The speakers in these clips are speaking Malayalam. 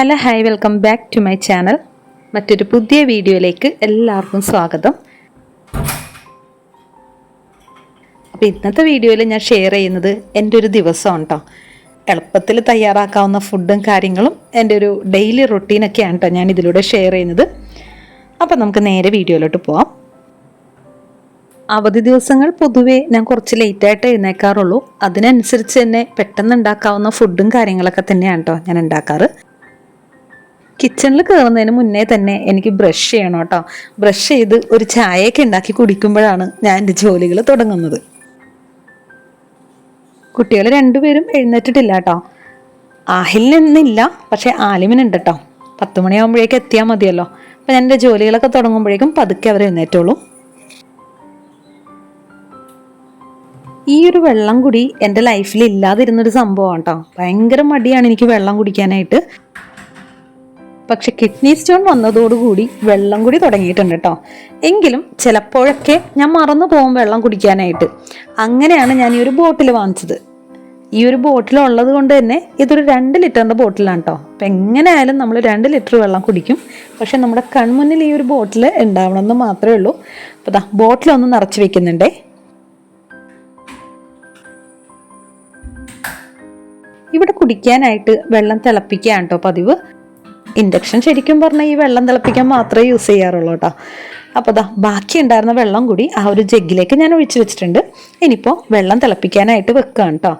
Hello hi welcome back to my channel മറ്റൊരു പുതിയ വീഡിയോയിലേക്ക് എല്ലാവർക്കും സ്വാഗതം. അപ്പോൾ ഇന്നത്തെ വീഡിയോയിൽ ഞാൻ ഷെയർ ചെയ്യുന്നത് എന്റെ ഒരു ദിവസമാണ് കേട്ടോ എളുപ്പത്തിൽ തയ്യാറാക്കാവുന്ന ഫുഡും കാര്യങ്ങളും എന്റെ ഒരു ഡെയിലി റൊട്ടീനൊക്കെയാണ് കേട്ടോ ഞാൻ ഇതിലൂടെ ഷെയർ ചെയ്യുന്നത്. അപ്പോൾ നമുക്ക് നേരെ വീഡിയോയിലോട്ട് പോവാം. അവധി ദിവസങ്ങൾ പൊതുവേ ഞാൻ കുറച്ച് ലേറ്റായിട്ട് എഴുന്നേക്കാറുള്ളൂ. അതിനനുസരിച്ച് തന്നെ പെട്ടെന്ന് ഉണ്ടാക്കാവുന്ന ഫുഡും കാര്യങ്ങളൊക്കെ തന്നെയാണ് കേട്ടോ ഞാൻ ഉണ്ടാക്കാറ്. കിച്ചണിൽ കയറുന്നതിന് മുന്നേ തന്നെ എനിക്ക് ബ്രഷ് ചെയ്യണം കേട്ടോ. ബ്രഷ് ചെയ്ത് ഒരു ചായയൊക്കെ ഉണ്ടാക്കി കുടിക്കുമ്പോഴാണ് ഞാൻ എന്റെ ജോലികൾ തുടങ്ങുന്നത്. കുട്ടികൾ രണ്ടുപേരും എഴുന്നേറ്റിട്ടില്ല കേട്ടോ. ആഹിലിനൊന്നില്ല പക്ഷേ ആലിമിനുണ്ട് കേട്ടോ. പത്ത് മണിയാകുമ്പോഴേക്ക് എത്തിയാൽ മതിയല്ലോ. അപ്പം ഞാൻ എന്റെ ജോലികളൊക്കെ തുടങ്ങുമ്പോഴേക്കും പതുക്കെ അവർ എഴുന്നേറ്റുള്ളൂ ഈ ഒരു വെള്ളം കുടി എന്റെ ലൈഫിൽ ഇല്ലാതിരുന്നൊരു സംഭവമാണ് കേട്ടോ. ഭയങ്കര മടിയാണ് എനിക്ക് വെള്ളം കുടിക്കാനായിട്ട്. പക്ഷെ കിഡ്നി സ്റ്റോൺ വന്നതോടുകൂടി വെള്ളം കൂടി തുടങ്ങിയിട്ടുണ്ട് കേട്ടോ എങ്കിലും ചിലപ്പോഴൊക്കെ ഞാൻ മറന്നു പോകും വെള്ളം കുടിക്കാനായിട്ട്. അങ്ങനെയാണ് ഞാൻ ഈ ഒരു ബോട്ടിൽ വാങ്ങിച്ചത്. ഈ ഒരു ബോട്ടിൽ ഉള്ളത് കൊണ്ട് തന്നെ ഇതൊരു രണ്ട് ലിറ്ററിന്റെ ബോട്ടിലാണ് കേട്ടോ അപ്പം എങ്ങനെയായാലും നമ്മൾ രണ്ട് ലിറ്റർ വെള്ളം കുടിക്കും. പക്ഷെ നമ്മുടെ കൺമുന്നിൽ ഈ ഒരു ബോട്ടിൽ ഉണ്ടാവണമെന്ന് മാത്രമേ ഉള്ളൂ. അപ്പോൾ ദാ ബോട്ടിലൊന്ന് നിറച്ച് വെക്കുന്നുണ്ടേ. ഇവിടെ കുടിക്കാനായിട്ട് വെള്ളം തിളപ്പിക്കുകയാണ് കേട്ടോ പതിവ്. ഇൻഡക്ഷൻ ശരിക്കും പറഞ്ഞാൽ ഈ വെള്ളം തിളപ്പിക്കാൻ മാത്രമേ യൂസ് ചെയ്യാറുള്ളൂ കേട്ടോ അപ്പോൾ ദാ ബാക്കി ഉണ്ടായിരുന്ന വെള്ളം കൂടി ആ ഒരു ജഗ്ഗിലേക്ക് ഞാൻ ഒഴിച്ചു വെച്ചിട്ടുണ്ട്. ഇനിയിപ്പോൾ വെള്ളം തിളപ്പിക്കാനായിട്ട് വെക്കുകയാണ് കേട്ടോ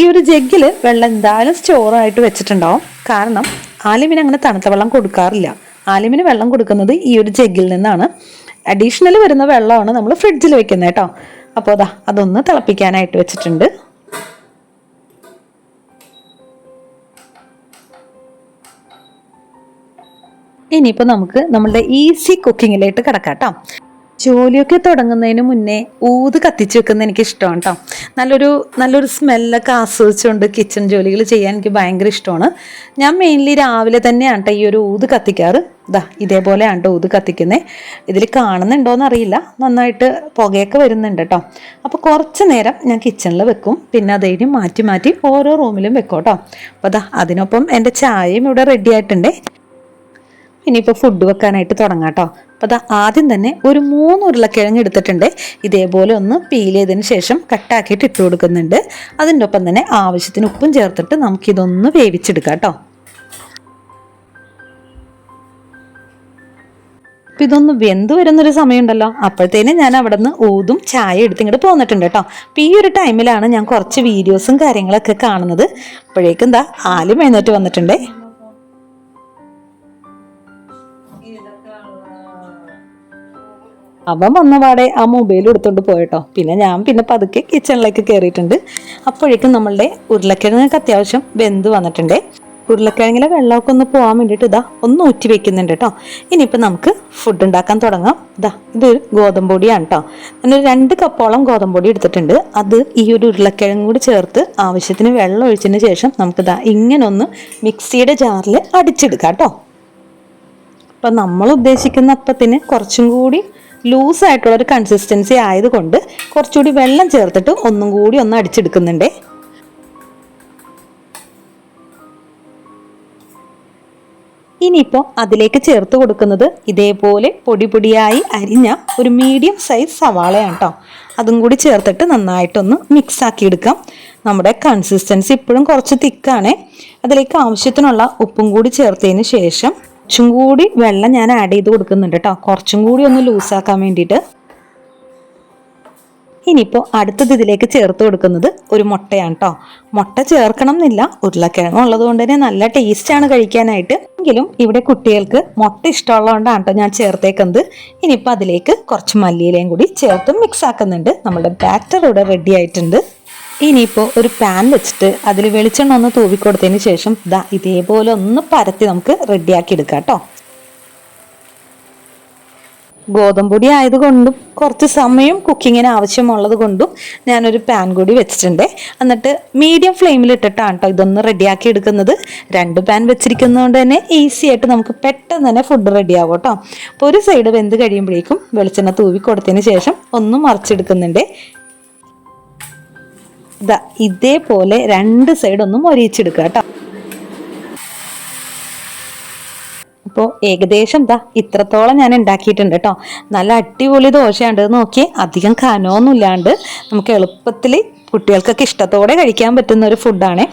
ഈ ഒരു ജഗ്ഗിൽ വെള്ളം എന്തായാലും സ്റ്റോറായിട്ട് വെച്ചിട്ടുണ്ടാവും. കാരണം ആലിമിന് അങ്ങനെ തണുത്ത വെള്ളം കൊടുക്കാറില്ല. ആലിമിന് വെള്ളം കൊടുക്കുന്നത് ഈ ഒരു ജഗ്ഗിൽ നിന്നാണ്. അഡീഷണൽ വരുന്ന വെള്ളമാണ് നമ്മൾ ഫ്രിഡ്ജിൽ വെക്കുന്നത് കേട്ടോ അപ്പോൾ അതാ അതൊന്ന് തിളപ്പിക്കാനായിട്ട് വെച്ചിട്ടുണ്ട്. ഇനിയിപ്പോൾ നമുക്ക് നമ്മളുടെ ഈസി കുക്കിങ്ങിലേക്ക് കിടക്കാം കേട്ടോ ജോലിയൊക്കെ തുടങ്ങുന്നതിന് മുന്നേ ഊത് കത്തിച്ച് വെക്കുന്ന എനിക്ക് ഇഷ്ടമാണ് കേട്ടോ നല്ലൊരു നല്ലൊരു സ്മെല്ലൊക്കെ ആസ്വദിച്ചുകൊണ്ട് കിച്ചൺ ജോലികൾ ചെയ്യാൻ എനിക്ക് ഭയങ്കര ഇഷ്ടമാണ്. ഞാൻ മെയിൻലി രാവിലെ തന്നെയാണ് കേട്ടോ ഈ ഒരു ഊത് കത്തിക്കാറ്. ഇതാ ഇതേപോലെയാണ് കേട്ടോ ഊത് കത്തിക്കുന്നത് ഇതിൽ കാണുന്നുണ്ടോയെന്ന് അറിയില്ല. നന്നായിട്ട് പുകയൊക്കെ വരുന്നുണ്ട് കേട്ടോ അപ്പോൾ കുറച്ച് നേരം ഞാൻ കിച്ചണിൽ വെക്കും. പിന്നെ അതേന് മാറ്റി മാറ്റി ഓരോ റൂമിലും വെക്കും കേട്ടോ അപ്പോൾ അതാ അതിനൊപ്പം എന്റെ ചായയും ഇവിടെ റെഡി ആയിട്ടുണ്ടേ. ഇനിയിപ്പോൾ ഫുഡ് വെക്കാനായിട്ട് തുടങ്ങാം കേട്ടോ അപ്പോൾ അത് ആദ്യം തന്നെ ഒരു മൂന്ന് ഉരുളക്കിഴങ്ങ് എടുത്തിട്ടുണ്ട്. ഇതേപോലെ ഒന്ന് പീൽ ചെയ്തതിന് ശേഷം കട്ടാക്കിയിട്ട് ഇട്ട് കൊടുക്കുന്നുണ്ട്. അതിന്റെ ഒപ്പം തന്നെ ആവശ്യത്തിന് ഉപ്പും ചേർത്തിട്ട് നമുക്കിതൊന്ന് വേവിച്ചെടുക്കാം കേട്ടോ. അപ്പം ഇതൊന്ന് വെന്ത് വരുന്നൊരു സമയമുണ്ടല്ലോ. അപ്പോഴത്തേനും ഞാൻ അവിടെ നിന്ന് ഊതും ചായ എടുത്ത് ഇങ്ങോട്ട് പോന്നിട്ടുണ്ട് കേട്ടോ. അപ്പം ഈ ഒരു ടൈമിലാണ് ഞാൻ കുറച്ച് വീഡിയോസും കാര്യങ്ങളൊക്കെ കാണുന്നത്. അപ്പോഴേക്കും എന്താ ആലും എഴുന്നേറ്റ് വന്നിട്ടുണ്ടേ. അവൻ വന്നപാടെ ആ മൊബൈൽ എടുത്തോണ്ട് പോയിട്ടോ. പിന്നെ ഞാൻ പിന്നെ പതുക്കെ കിച്ചണിലേക്ക് കയറിയിട്ടുണ്ട് അപ്പോഴേക്കും നമ്മളുടെ ഉരുളക്കിഴങ്ങൊക്കെ അത്യാവശ്യം വെന്ത് വന്നിട്ടുണ്ട്. ഉരുളക്കിഴങ്ങിലെ വെള്ളമൊക്കെ ഒന്ന് പോകാൻ വേണ്ടിയിട്ട് ഇതാ ഒന്ന് ഊറ്റി വെക്കുന്നുണ്ട് കേട്ടോ ഇനിയിപ്പോൾ നമുക്ക് ഫുഡ് ഉണ്ടാക്കാൻ തുടങ്ങാം. ഇതാ ഇതൊരു ഗോതമ്പൊടിയാണ് കേട്ടോ ഞാനൊരു രണ്ട് കപ്പോളം ഗോതമ്പൊടി എടുത്തിട്ടുണ്ട്. അത് ഈ ഒരു ഉരുളക്കിഴങ്ങ് കൂടി ചേർത്ത് ആവശ്യത്തിന് വെള്ളം ഒഴിച്ചതിന് ശേഷം നമുക്കിതാ ഇങ്ങനെ ഒന്ന് മിക്സിയുടെ ജാറിൽ അടിച്ചെടുക്കാം കേട്ടോ അപ്പം നമ്മൾ ഉദ്ദേശിക്കുന്ന അപ്പത്തിന് കുറച്ചും കൂടി ലൂസായിട്ടുള്ള ഒരു കൺസിസ്റ്റൻസി ആയതുകൊണ്ട് കുറച്ചുകൂടി വെള്ളം ചേർത്തിട്ട് ഒന്നും കൂടി ഒന്ന് അടിച്ചെടുക്കുന്നുണ്ട്. ഇനിയിപ്പോൾ അതിലേക്ക് ചേർത്ത് കൊടുക്കുന്നത് ഇതേപോലെ പൊടി പൊടിയായി അരിഞ്ഞ ഒരു മീഡിയം സൈസ് സവാളയാണ് കേട്ടോ അതും കൂടി ചേർത്തിട്ട് നന്നായിട്ടൊന്ന് മിക്സ് ആക്കി എടുക്കാം നമ്മുടെ കൺസിസ്റ്റൻസി ഇപ്പോഴും കുറച്ച് തിക്കാണ് അതിലേക്ക് ആവശ്യത്തിനുള്ള ഉപ്പും കൂടി ചേർത്തതിന് ശേഷം കുറച്ചും കൂടി വെള്ളം ഞാൻ ആഡ് ചെയ്ത് കൊടുക്കുന്നുണ്ട് കേട്ടോ കുറച്ചും കൂടി ഒന്ന് ലൂസാക്കാൻ വേണ്ടിയിട്ട്. ഇനിയിപ്പോൾ അടുത്തത് ഇതിലേക്ക് ചേർത്ത് കൊടുക്കുന്നത് ഒരു മുട്ടയാണ് കേട്ടോ മുട്ട ചേർക്കണം എന്നില്ല. ഉരുളക്കിഴങ്ങ് ഉള്ളത് കൊണ്ട് തന്നെ നല്ല ടേസ്റ്റാണ് കഴിക്കാനായിട്ട്. എങ്കിലും ഇവിടെ കുട്ടികൾക്ക് മുട്ട ഇഷ്ടമുള്ളതുകൊണ്ടാണ് കേട്ടോ ഞാൻ ചേർത്തേക്കുന്നത്. ഇനിയിപ്പോൾ അതിലേക്ക് കുറച്ച് മല്ലിയിലയും കൂടി ചേർത്ത് മിക്സ് ആക്കുന്നുണ്ട്. നമ്മുടെ ബാറ്റർ ഇവിടെ റെഡി ആയിട്ടുണ്ട്. ഇനിയിപ്പോൾ ഒരു പാൻ വെച്ചിട്ട് അതിൽ വെളിച്ചെണ്ണ ഒന്ന് തൂവിക്കൊടുത്തതിന് ശേഷം ദാ ഇതേപോലെ ഒന്ന് പരത്തി നമുക്ക് റെഡിയാക്കി എടുക്കാം കേട്ടോ ഗോതമ്പൊടി ആയതുകൊണ്ടും കുറച്ച് സമയം കുക്കിങ്ങിന് ആവശ്യമുള്ളത് കൊണ്ടും ഞാനൊരു പാൻ കൂടി വെച്ചിട്ടുണ്ട്. എന്നിട്ട് മീഡിയം ഫ്ലെയിമിൽ ഇട്ടിട്ടാണ് കേട്ടോ ഇതൊന്ന് റെഡിയാക്കി എടുക്കുന്നത്. രണ്ട് പാൻ വെച്ചിരിക്കുന്നതുകൊണ്ട് തന്നെ ഈസി ആയിട്ട് നമുക്ക് പെട്ടെന്ന് തന്നെ ഫുഡ് റെഡിയാവും കേട്ടോ അപ്പോൾ ഒരു സൈഡ് വെന്ത് കഴിയുമ്പോഴേക്കും വെളിച്ചെണ്ണ തൂവി കൊടുത്തതിന് ശേഷം ഒന്ന് മറിച്ചെടുക്കുന്നുണ്ട്. ഇതേപോലെ രണ്ട് സൈഡ് ഒരയിച്ചെടുക്കുക കേട്ടോ. അപ്പോൾ ഏകദേശം ദാ ഇത്രത്തോളം ഞാൻ ഉണ്ടാക്കിയിട്ടുണ്ട് കേട്ടോ. നല്ല അടിപൊളി ദോശയുണ്ട് നോക്കി അധികം കനമൊന്നുമില്ലാണ്ട് നമുക്ക് എളുപ്പത്തിൽ കുട്ടികൾക്കൊക്കെ ഇഷ്ടത്തോടെ കഴിക്കാൻ പറ്റുന്ന ഒരു ഫുഡാണ്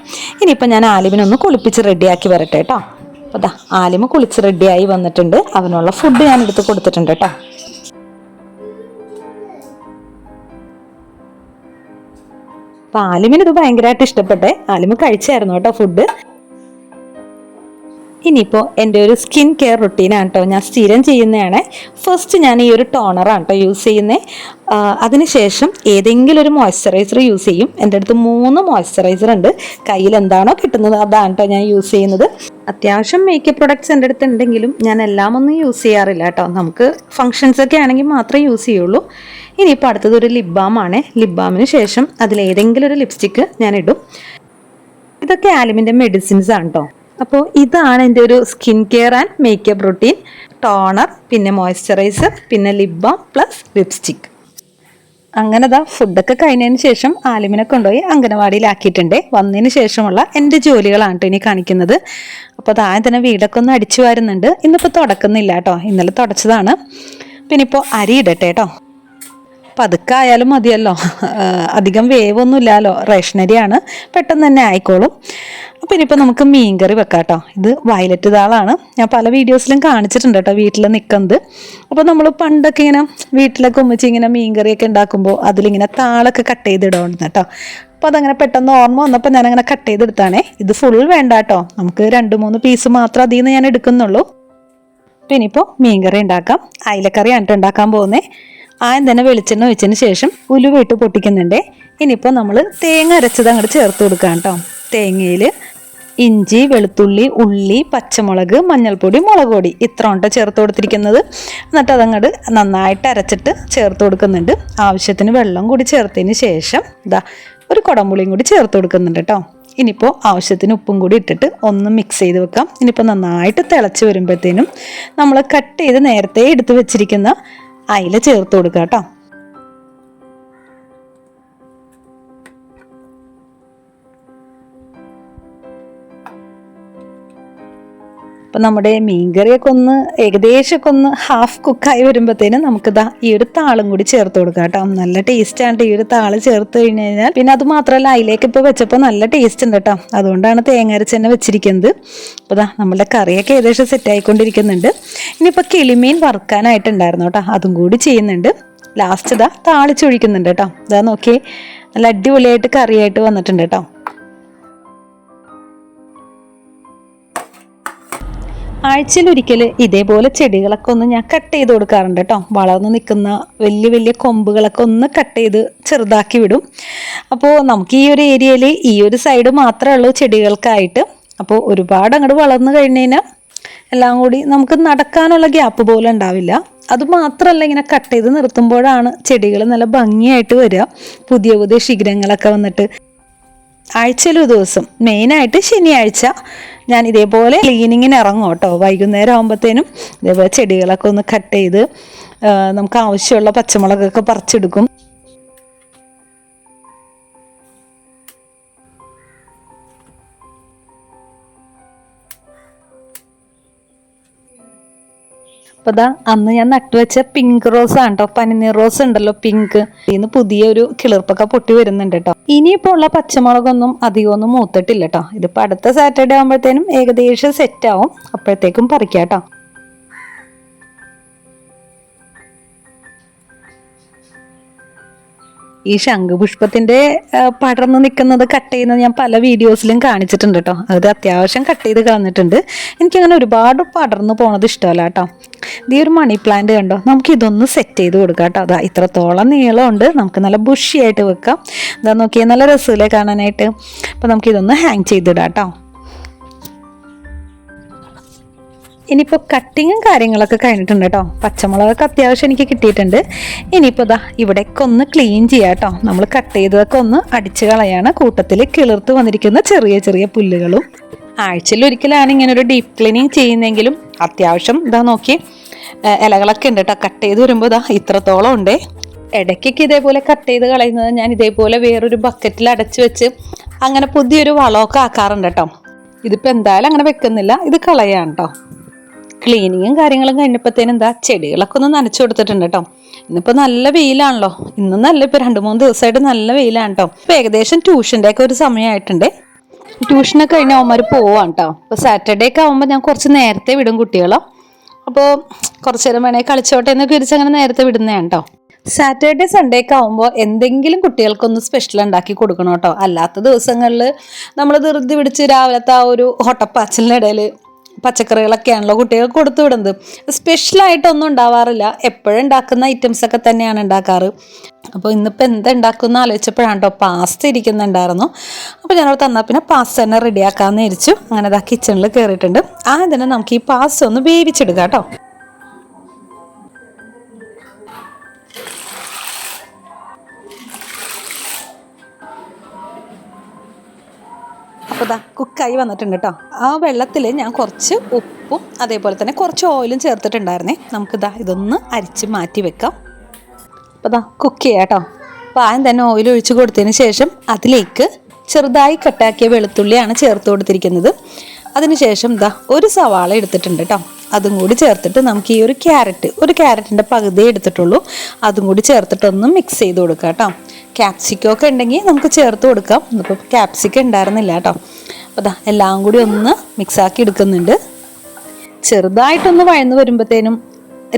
ഇനിയിപ്പോൾ ഞാൻ ആലിമിനൊന്ന് കുളിപ്പിച്ച് റെഡിയാക്കി വരട്ടെ കേട്ടോ. അപ്പോൾ ദാ ആലിമ കുളിച്ച് റെഡിയായി വന്നിട്ടുണ്ട്. അവനുള്ള ഫുഡ് ഞാൻ എടുത്ത് കൊടുത്തിട്ടുണ്ട് കേട്ടോ. അപ്പൊ ആലിമിന് ഇത് ഭയങ്കരമായിട്ട് ഇഷ്ടപ്പെട്ടെ. ആലിമ് കഴിച്ചായിരുന്നു കേട്ടോ ഫുഡ് ഇനിയിപ്പോൾ എന്റെ ഒരു സ്കിൻ കെയർ റുട്ടീനാണ് കേട്ടോ ഞാൻ സ്ഥിരം ചെയ്യുന്നതാണ്. ഫസ്റ്റ് ഞാൻ ഈ ഒരു ടോണറാണ് കേട്ടോ യൂസ് ചെയ്യുന്നത് അതിനുശേഷം ഏതെങ്കിലും ഒരു മോയ്സ്ചറൈസർ യൂസ് ചെയ്യും. എന്റെ അടുത്ത് മൂന്ന് മോയ്സ്ചറൈസർ ഉണ്ട്. കയ്യിൽ എന്താണോ കിട്ടുന്നത് അതാണ് കേട്ടോ ഞാൻ യൂസ് ചെയ്യുന്നത്. അത്യാവശ്യം മേക്കപ്പ് പ്രൊഡക്ട്സ് എന്റെ അടുത്ത് ഉണ്ടെങ്കിലും ഞാൻ എല്ലാം ഒന്നും യൂസ് ചെയ്യാറില്ല കേട്ടോ നമുക്ക് ഫങ്ഷൻസ് ഒക്കെ ആണെങ്കിൽ മാത്രമേ യൂസ് ചെയ്യുള്ളൂ. ഇനിയിപ്പോൾ അടുത്തത് ഒരു ലിപ് ബാം ആണ് ലിപ് ബാമിന് ശേഷം അതിലേതെങ്കിലും ഒരു ലിപ്സ്റ്റിക്ക് ഞാൻ ഇടും. ഇതൊക്കെ ആലിമിന്റെ മെഡിസിൻസ് ആണ് കേട്ടോ അപ്പോൾ ഇതാണ് എന്റെ ഒരു skin care and makeup routine. Toner പിന്നെ മോയ്സ്ചറൈസർ പിന്നെ ലിപ് ബാം പ്ലസ് ലിപ്സ്റ്റിക് അങ്ങനെ ദാ ഫുഡൊക്കെ കഴിഞ്ഞതിന് ശേഷം ആലിമിനെ കൊണ്ടുപോയി അംഗനവാടിയിലാക്കിയിട്ടുണ്ട്. വന്നതിന് ശേഷമുള്ള എന്റെ ജോലികളാണ് കേട്ടോ ഇനി കാണിക്കുന്നത്. അപ്പോൾ അതായത് തന്നെ വീടൊക്കെ ഒന്ന് അടിച്ചു വരുന്നുണ്ട്. ഇന്നിപ്പോൾ തുടക്കുന്നില്ല കേട്ടോ ഇന്നലെ തുടച്ചതാണ്. പിന്നെ ഇപ്പോൾ അരി ഇടട്ടെ കേട്ടോ പതുക്കെ ആയാലും മതിയല്ലോ അധികം വേവൊന്നും ഇല്ലല്ലോ റേഷനരിയാണ്. പെട്ടെന്ന് തന്നെ ആയിക്കോളും. അപ്പം ഇനിയിപ്പോൾ നമുക്ക് മീൻകറി വെക്കാം കേട്ടോ ഇത് വയലറ്റ് താളാണ് ഞാൻ പല വീഡിയോസിലും കാണിച്ചിട്ടുണ്ട് കേട്ടോ വീട്ടിൽ നിൽക്കുന്നത് അപ്പോൾ നമ്മൾ പണ്ടൊക്കെ ഇങ്ങനെ വീട്ടിലൊക്കെ ഉമ്മിച്ച് ഇങ്ങനെ മീൻകറിയൊക്കെ ഉണ്ടാക്കുമ്പോൾ അതിലിങ്ങനെ താളൊക്കെ കട്ട് ചെയ്തിടുന്നു കേട്ടോ. അപ്പോൾ അതങ്ങനെ പെട്ടെന്ന് ഓർമ്മ വന്നപ്പോൾ ഞാനങ്ങനെ കട്ട് ചെയ്തെടുത്താണേ. ഇത് ഫുൾ വേണ്ട കേട്ടോ. നമുക്ക് രണ്ട് മൂന്ന് പീസ് മാത്രം അതിൽ നിന്ന് ഞാൻ എടുക്കുന്നുള്ളൂ. അപ്പം ഇനിയിപ്പോൾ മീൻകറി ഉണ്ടാക്കാം. അയിലക്കറിയാണ് ഉണ്ടാക്കാൻ പോകുന്നത് ആദ്യം തന്നെ വെളിച്ചെണ്ണ ഒഴിച്ചതിന് ശേഷം ഉലുവയിട്ട് പൊട്ടിക്കുന്നുണ്ട്. ഇനിയിപ്പോൾ നമ്മൾ തേങ്ങ അരച്ചത് അങ്ങോട്ട് ചേർത്ത് കൊടുക്കാം കേട്ടോ. തേങ്ങയിൽ ഇഞ്ചി വെളുത്തുള്ളി ഉള്ളി പച്ചമുളക് മഞ്ഞൾപ്പൊടി മുളക് പൊടി ഇത്ര ചേർത്ത് കൊടുത്തിരിക്കുന്നത്. എന്നിട്ട് അതങ്ങോട്ട് നന്നായിട്ട് അരച്ചിട്ട് ചേർത്ത് കൊടുക്കുന്നുണ്ട്. ആവശ്യത്തിന് വെള്ളം കൂടി ചേർത്തതിന് ശേഷം ഇതാ ഒരു കുടംപുളിയും കൂടി ചേർത്ത് കൊടുക്കുന്നുണ്ട് കേട്ടോ. ഇനിയിപ്പോൾ ആവശ്യത്തിന് ഉപ്പും കൂടി ഇട്ടിട്ട് ഒന്ന് മിക്സ് ചെയ്ത് വെക്കാം. ഇനിയിപ്പോൾ നന്നായിട്ട് തിളച്ച് വരുമ്പോഴത്തേനും നമ്മൾ കട്ട് ചെയ്ത് നേരത്തെ എടുത്ത് വെച്ചിരിക്കുന്ന അയില ചേർത്ത് കൊടുക്കുക കേട്ടോ അപ്പം നമ്മുടെ മീൻകറിയൊക്കെ ഒന്ന് ഏകദേശമൊക്കെ ഒന്ന് ഹാഫ് കുക്കായി വരുമ്പോഴത്തേനും നമുക്കിതാ ഈ ഒരു താളും കൂടി ചേർത്ത് കൊടുക്കാം കേട്ടോ. നല്ല ടേസ്റ്റാണ് ഈ ഒരു താൾ ചേർത്ത് കഴിഞ്ഞ് കഴിഞ്ഞാൽ. പിന്നെ അത് മാത്രമല്ല അതിലേക്ക് ഇപ്പോൾ വെച്ചപ്പോൾ നല്ല ടേസ്റ്റ് ഉണ്ട് കേട്ടോ അതുകൊണ്ടാണ് തേങ്ങ അരച്ച് തന്നെ വെച്ചിരിക്കുന്നത്. അപ്പോൾ ദാ നമ്മളുടെ കറിയൊക്കെ ഏകദേശം സെറ്റ് ആയിക്കൊണ്ടിരിക്കുന്നുണ്ട്. ഇനിയിപ്പോൾ കിളിമീൻ വറുക്കാനായിട്ടുണ്ടായിരുന്നു കേട്ടോ അതും കൂടി ചെയ്യുന്നുണ്ട്. ലാസ്റ്റ് ഇതാ താളിച്ചൊഴിക്കുന്നുണ്ട് കേട്ടോ ഇതാ നോക്കി നല്ല അടിപൊളിയായിട്ട് കറിയായിട്ട് വന്നിട്ടുണ്ട് കേട്ടോ ആഴ്ചയിൽ ഒരിക്കൽ ഇതേപോലെ ചെടികളൊക്കെ ഒന്ന് ഞാൻ കട്ട് ചെയ്ത് കൊടുക്കാറുണ്ട് കേട്ടോ വളർന്നു നിൽക്കുന്ന വലിയ വലിയ കൊമ്പുകളൊക്കെ ഒന്ന് കട്ട് ചെയ്ത് ചെറുതാക്കി വിടും. അപ്പോൾ നമുക്ക് ഈ ഒരു ഏരിയയിൽ ഈ ഒരു സൈഡ് മാത്രമേ ഉള്ളൂ ചെടികൾക്കായിട്ട്. അപ്പോൾ ഒരുപാട് അങ്ങോട്ട് വളർന്നു കഴിഞ്ഞ് കഴിഞ്ഞാൽ എല്ലാം കൂടി നമുക്ക് നടക്കാനുള്ള ഗ്യാപ്പ് പോലും ഉണ്ടാവില്ല. അത് മാത്രമല്ല ഇങ്ങനെ കട്ട് ചെയ്ത് നിർത്തുമ്പോഴാണ് ചെടികൾ നല്ല ഭംഗിയായിട്ട് വരിക പുതിയ പുതിയ ശിഖരങ്ങളൊക്കെ വന്നിട്ട്. ആഴ്ചയിൽ ഒരു ദിവസം മെയിനായിട്ട് ശനിയാഴ്ച. ഞാൻ ഇതേപോലെ ക്ലീനിങ്ങിന് ഇറങ്ങും കേട്ടോ. വൈകുന്നേരം ആകുമ്പോഴത്തേനും ഇതേപോലെ ചെടികളൊക്കെ ഒന്ന് കട്ട് ചെയ്ത് നമുക്ക് ആവശ്യമുള്ള പച്ചമുളകൊക്കെ പറിച്ചെടുക്കും. അപ്പോൾ ഇതാ അന്ന് ഞാൻ നട്ടുവെച്ച പിങ്ക് റോസ് ആണ് കേട്ടോ പനിനീർ റോസ് ഉണ്ടല്ലോ പിങ്ക് ഇന്ന് പുതിയൊരു കിളിർപ്പൊക്കെ പൊട്ടി വരുന്നുണ്ട് കേട്ടോ ഇനിയിപ്പോൾ ഉള്ള പച്ചമുളകൊന്നും അധികമൊന്നും മൂത്തിട്ടില്ല കേട്ടോ ഇതിപ്പോൾ അടുത്ത സാറ്റർഡേ ആകുമ്പോഴത്തേനും ഏകദേശം സെറ്റ് ആവും. അപ്പോഴത്തേക്കും പറിക്കാം കേട്ടോ ഈ ശംഖുപുഷ്പത്തിന്റെ പടർന്ന് നിൽക്കുന്നത് കട്ട് ചെയ്യുന്നത് ഞാൻ പല വീഡിയോസിലും കാണിച്ചിട്ടുണ്ട് കേട്ടോ അത് അത്യാവശ്യം കട്ട് ചെയ്ത് കളഞ്ഞിട്ടുണ്ട്. എനിക്കങ്ങനെ ഒരുപാട് പടർന്ന് പോണത് ഇഷ്ടമല്ല കേട്ടോ ഈ ഒരു മണി പ്ലാന്റ് കണ്ടോ? നമുക്ക് ഇതൊന്ന് സെറ്റ് ചെയ്ത് കൊടുക്കാം കേട്ടോ അതാ ഇത്രത്തോളം നീളമുണ്ട്. നമുക്ക് നല്ല ബുഷിയായിട്ട് വെക്കാം. ഇതാ നോക്കിയാൽ നല്ല രസമില്ലേ കാണാനായിട്ട്? അപ്പോൾ നമുക്ക് ഇതൊന്ന് ഹാങ് ചെയ്തിടാം കേട്ടോ ഇനിയിപ്പോൾ കട്ടിങ്ങും കാര്യങ്ങളൊക്കെ കഴിഞ്ഞിട്ടുണ്ട് കേട്ടോ. പച്ചമുളകൊക്കെ അത്യാവശ്യം എനിക്ക് കിട്ടിയിട്ടുണ്ട്. ഇനിയിപ്പോൾ ഇതാ ഇവിടെയൊക്കെ ഒന്ന് ക്ലീൻ ചെയ്യാം കേട്ടോ. നമ്മൾ കട്ട് ചെയ്തതൊക്കെ ഒന്ന് അടിച്ചു കളയാണ്. കൂട്ടത്തിൽ കിളിർത്ത് വന്നിരിക്കുന്ന ചെറിയ ചെറിയ പുല്ലുകളും. ആഴ്ചയിൽ ഒരിക്കലാണ് ഇങ്ങനെ ഒരു ഡീപ്പ് ക്ലീനിങ് ചെയ്യുന്നെങ്കിലും അത്യാവശ്യം ഇതാ നോക്കി ഇലകളൊക്കെ ഉണ്ട് കേട്ടോ. കട്ട് ചെയ്ത് വരുമ്പോൾ ഇതാ ഇത്രത്തോളം ഉണ്ട്. ഇടയ്ക്കൊക്കെ ഇതേപോലെ കട്ട് ചെയ്ത് കളയുന്നത് ഞാൻ ഇതേപോലെ വേറൊരു ബക്കറ്റിൽ അടച്ചു വെച്ച് അങ്ങനെ പുതിയൊരു വളമൊക്കെ ആക്കാറുണ്ട് കേട്ടോ. ഇതിപ്പോൾ എന്തായാലും അങ്ങനെ വെക്കുന്നില്ല. ഇത് കളയാണ് കേട്ടോ. ക്ലീനിങ്ങും കാര്യങ്ങളും കഴിഞ്ഞപ്പോഴത്തേനും എന്താ ചെടികളൊക്കെ ഒന്ന് നനച്ചു കൊടുത്തിട്ടുണ്ട് കേട്ടോ ഇന്നിപ്പോൾ നല്ല വെയിലാണല്ലോ. ഇന്നും നല്ല ഇപ്പോൾ രണ്ട് മൂന്ന് ദിവസമായിട്ട് നല്ല വെയിലാണ് കേട്ടോ ഇപ്പോൾ ഏകദേശം ട്യൂഷന്റെ ഒക്കെ ഒരു സമയമായിട്ടുണ്ട്. ട്യൂഷനൊക്കെ കഴിഞ്ഞ് അവന്മാർ പോവാണ് കേട്ടോ അപ്പോൾ സാറ്റർഡേ ഒക്കെ ആകുമ്പോൾ ഞാൻ കുറച്ച് നേരത്തെ വിടും കുട്ടികളോ. അപ്പോൾ കുറച്ച് നേരം വേണേൽ കളിച്ചോട്ടെ എന്നൊക്കെ വിരിച്ച് അങ്ങനെ നേരത്തെ വിടുന്നതാണ് കേട്ടോ സാറ്റർഡേ സൺഡേ ഒക്കെ ആകുമ്പോൾ എന്തെങ്കിലും കുട്ടികൾക്കൊന്ന് സ്പെഷ്യൽ ഉണ്ടാക്കി കൊടുക്കണം കേട്ടോ അല്ലാത്ത ദിവസങ്ങളിൽ നമ്മൾ ധൃതി പിടിച്ച് രാവിലത്തെ ആ ഒരു ഹൊട്ടപ്പാച്ചിലിനിടയിൽ പച്ചക്കറികളൊക്കെയാണല്ലോ കുട്ടികൾക്ക് കൊടുത്തു വിടുന്നത്. സ്പെഷ്യലായിട്ടൊന്നും ഉണ്ടാവാറില്ല. എപ്പോഴും ഉണ്ടാക്കുന്ന ഐറ്റംസ് ഒക്കെ തന്നെയാണ് ഉണ്ടാക്കാറ്. അപ്പോൾ ഇന്നിപ്പോൾ എന്താ ഉണ്ടാക്കുമെന്ന് ആലോചിച്ചപ്പോഴാണ് കേട്ടോ പാസ്ത ഇരിക്കുന്നുണ്ടായിരുന്നു. അപ്പോൾ ഞാനവിടെ തന്നാൽ പിന്നെ പാസ്ത തന്നെ റെഡിയാക്കാമെന്ന് വിരിച്ചു അങ്ങനെ അതാ കിച്ചണിൽ കയറിയിട്ടുണ്ട് ആദ്യം തന്നെ നമുക്ക് ഈ പാസ്ത ഒന്ന് വേവിച്ചെടുക്കാം കേട്ടോ അപ്പോൾ കുക്കായി വന്നിട്ടുണ്ട് കേട്ടോ ആ വെള്ളത്തിൽ ഞാൻ കുറച്ച് ഉപ്പും അതേപോലെ തന്നെ കുറച്ച് ഓയിലും ചേർത്തിട്ടുണ്ടായിരുന്നേ. നമുക്കിതാ ഇതൊന്ന് അരിച്ച് മാറ്റി വെക്കാം. അപ്പോൾ കുക്ക് ചെയ്യാം കേട്ടോ ആദ്യം തന്നെ ഓയിൽ ഒഴിച്ചു കൊടുത്തതിന് ശേഷം അതിലേക്ക് ചെറുതായി കട്ടാക്കിയ വെളുത്തുള്ളിയാണ് ചേർത്ത് കൊടുത്തിരിക്കുന്നത്. അതിനുശേഷം ഇതാ ഒരു സവാള എടുത്തിട്ടുണ്ട് കേട്ടോ അതും കൂടി ചേർത്തിട്ട് നമുക്ക് ഈ ഒരു ക്യാരറ്റ് ഒരു ക്യാരറ്റിന്റെ പകുതി എടുത്തിട്ടുള്ളൂ. അതും കൂടി ചേർത്തിട്ടൊന്ന് മിക്സ് ചെയ്ത് കൊടുക്കുക കേട്ടോ. ക്യാപ്സിക്കം ഒക്കെ ഉണ്ടെങ്കിൽ നമുക്ക് ചേർത്ത് കൊടുക്കാം. ഇപ്പോൾ ക്യാപ്സിക്കം ഉണ്ടായിരുന്നില്ല കേട്ടോ. അപ്പോൾ അതാ എല്ലാം കൂടി ഒന്ന് മിക്സാക്കി എടുക്കുന്നുണ്ട്. ചെറുതായിട്ടൊന്ന് വഴന്ന് വരുമ്പോഴത്തേനും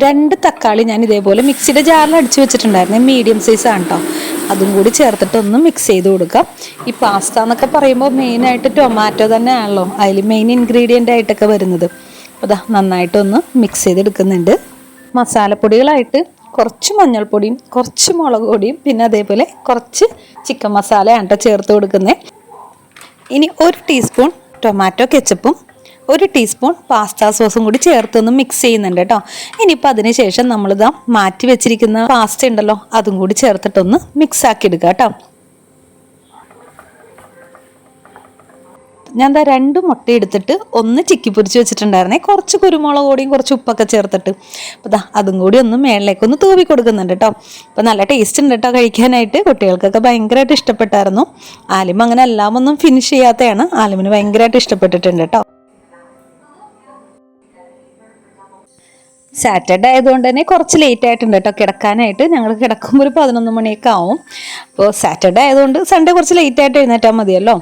രണ്ട് തക്കാളി ഞാൻ ഇതേപോലെ മിക്സിയുടെ ജാറിൽ അടിച്ചു വെച്ചിട്ടുണ്ടായിരുന്നു. മീഡിയം സൈസ് ആണ് കേട്ടോ അതും കൂടി ചേർത്തിട്ട് ഒന്ന് മിക്സ് ചെയ്ത് കൊടുക്കാം. ഈ പാസ്ത എന്നൊക്കെ പറയുമ്പോൾ മെയിനായിട്ട് ടൊമാറ്റോ തന്നെയാണല്ലോ. അതിൽ മെയിൻ ഇൻഗ്രീഡിയന്റ് ആയിട്ടൊക്കെ വരുന്നത്. അപ്പോൾ നന്നായിട്ടൊന്ന് മിക്സ് ചെയ്തെടുക്കുന്നുണ്ട്. മസാലപ്പൊടികളായിട്ട് കുറച്ച് മഞ്ഞൾപ്പൊടിയും കുറച്ച് മുളക് പൊടിയും പിന്നെ അതേപോലെ കുറച്ച് ചിക്കൻ മസാലയാണ് കേട്ടോ ചേർത്ത് കൊടുക്കുന്നത് ഇനി ഒരു ടീസ്പൂൺ ടൊമാറ്റോ കെച്ചപ്പും ഒരു ടീസ്പൂൺ പാസ്ത സോസും കൂടി ചേർത്തൊന്ന് മിക്സ് ചെയ്യുന്നുണ്ട് കേട്ടോ ഇനിയിപ്പോൾ അതിന് ശേഷം നമ്മളിതാ മാറ്റി വെച്ചിരിക്കുന്ന പാസ്ത ഉണ്ടല്ലോ അതും കൂടി ചേർത്തിട്ടൊന്ന് മിക്സ് ആക്കി എടുക്കുക കേട്ടോ ഞാൻ ദാ രണ്ട് മുട്ട എടുത്തിട്ട് ഒന്ന് ചിക്കി പൊരിച്ച് വെച്ചിട്ടുണ്ടായിരുന്നേ. കുറച്ച് കുരുമുളക് പൊടിയും കുറച്ച് ഉപ്പൊക്കെ ചേർത്തിട്ട്. അപ്പോൾ ദാ അതും കൂടി ഒന്ന് മേളിലേക്ക് ഒന്ന് തൂവി കൊടുക്കുന്നുണ്ട് കേട്ടോ അപ്പോൾ നല്ല ടേസ്റ്റ് ഉണ്ട് കേട്ടോ കഴിക്കാനായിട്ട്. കുട്ടികൾക്കൊക്കെ ഭയങ്കരമായിട്ട് ഇഷ്ടപ്പെട്ടായിരുന്നു. ആലിം അങ്ങനെ എല്ലാം ഒന്നും ഫിനിഷ് ചെയ്യാത്തതാണ് ആലിമിന് ഭയങ്കരമായിട്ട് ഇഷ്ടപ്പെട്ടിട്ടുണ്ട് കേട്ടോ സാറ്റർഡേ ആയതുകൊണ്ട് തന്നെ കുറച്ച് ലേറ്റ് ആയിട്ടുണ്ട് കേട്ടോ കിടക്കാനായിട്ട്. ഞങ്ങൾ കിടക്കുമ്പോൾ ഒരു പതിനൊന്ന് മണിയൊക്കെ ആവും. അപ്പോൾ സാറ്റർഡേ ആയതുകൊണ്ട് സൺഡേ കുറച്ച് ലേറ്റ് ആയിട്ട് എഴുന്നേറ്റാൽ മതിയല്ലോ.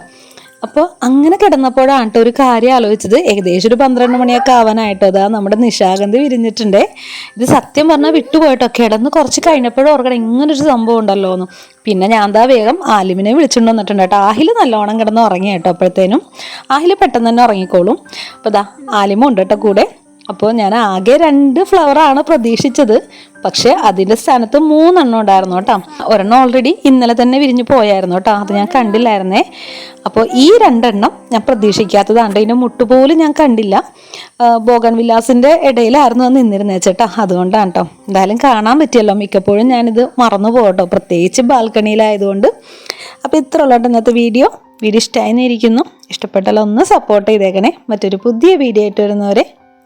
അപ്പോൾ അങ്ങനെ കിടന്നപ്പോഴാണ് കേട്ടോ ഒരു കാര്യം ആലോചിച്ചത്. ഏകദേശം ഒരു പന്ത്രണ്ട് മണിയൊക്കെ ആവാനായിട്ടോ. അതാ നമ്മുടെ നിശാഗന്ധി വിരിഞ്ഞിട്ടുണ്ട്. ഇത് സത്യം പറഞ്ഞാൽ വിട്ടുപോയിട്ടോ. കിടന്ന് കുറച്ച് കഴിഞ്ഞപ്പോഴും ഓർക്കണം ഇങ്ങനൊരു സംഭവം ഉണ്ടല്ലോ എന്ന് പിന്നെ ഞാൻ എന്താ വേഗം ആലിമിനെ വിളിച്ചുകൊണ്ട് വന്നിട്ടുണ്ട് കേട്ടോ. ആഹിൽ നല്ലോണം കിടന്ന് ഉറങ്ങി കേട്ടോ അപ്പോഴത്തേനും. ആഹിൽ പെട്ടെന്ന് തന്നെ ഉറങ്ങിക്കോളും. അപ്പോൾ ഇതാ ആലിമുണ്ട് കേട്ടോ കൂടെ. അപ്പോൾ ഞാൻ ആകെ രണ്ട് ഫ്ലവറാണ് പ്രതീക്ഷിച്ചത്. പക്ഷേ അതിന്റെ സ്ഥാനത്ത് മൂന്നെണ്ണം ഉണ്ടായിരുന്നു കേട്ടോ. ഒരെണ്ണം ഓൾറെഡി ഇന്നലെ തന്നെ വിരിഞ്ഞു പോയായിരുന്നു കേട്ടോ. അത് ഞാൻ കണ്ടില്ലായിരുന്നേ. അപ്പോൾ ഈ രണ്ടെണ്ണം ഞാൻ പ്രതീക്ഷിക്കാത്തതാണ് ഇതിന്റെ മുട്ടുപോലും ഞാൻ കണ്ടില്ല. ബോഗൻ വില്ലാസിന്റെ ഇടയിലായിരുന്നു അത് നിന്നിരുന്നേ ചേട്ടാ. അതുകൊണ്ടാണ് കേട്ടോ. എന്തായാലും കാണാൻ പറ്റിയല്ലോ. മിക്കപ്പോഴും ഞാനിത് മറന്നു പോകട്ടോ പ്രത്യേകിച്ച് ബാൽക്കണിയിലായതുകൊണ്ട്. അപ്പോൾ ഇത്ര ഉള്ള ഇന്നത്തെ വീഡിയോ. വീഡിയോ ഇഷ്ടമായിരിക്കുന്നു ഇഷ്ടപ്പെട്ടാൽ ഒന്ന് സപ്പോർട്ട് ചെയ്തേക്കണേ. മറ്റൊരു പുതിയ വീഡിയോ ആയിട്ട് വരുന്നവരെ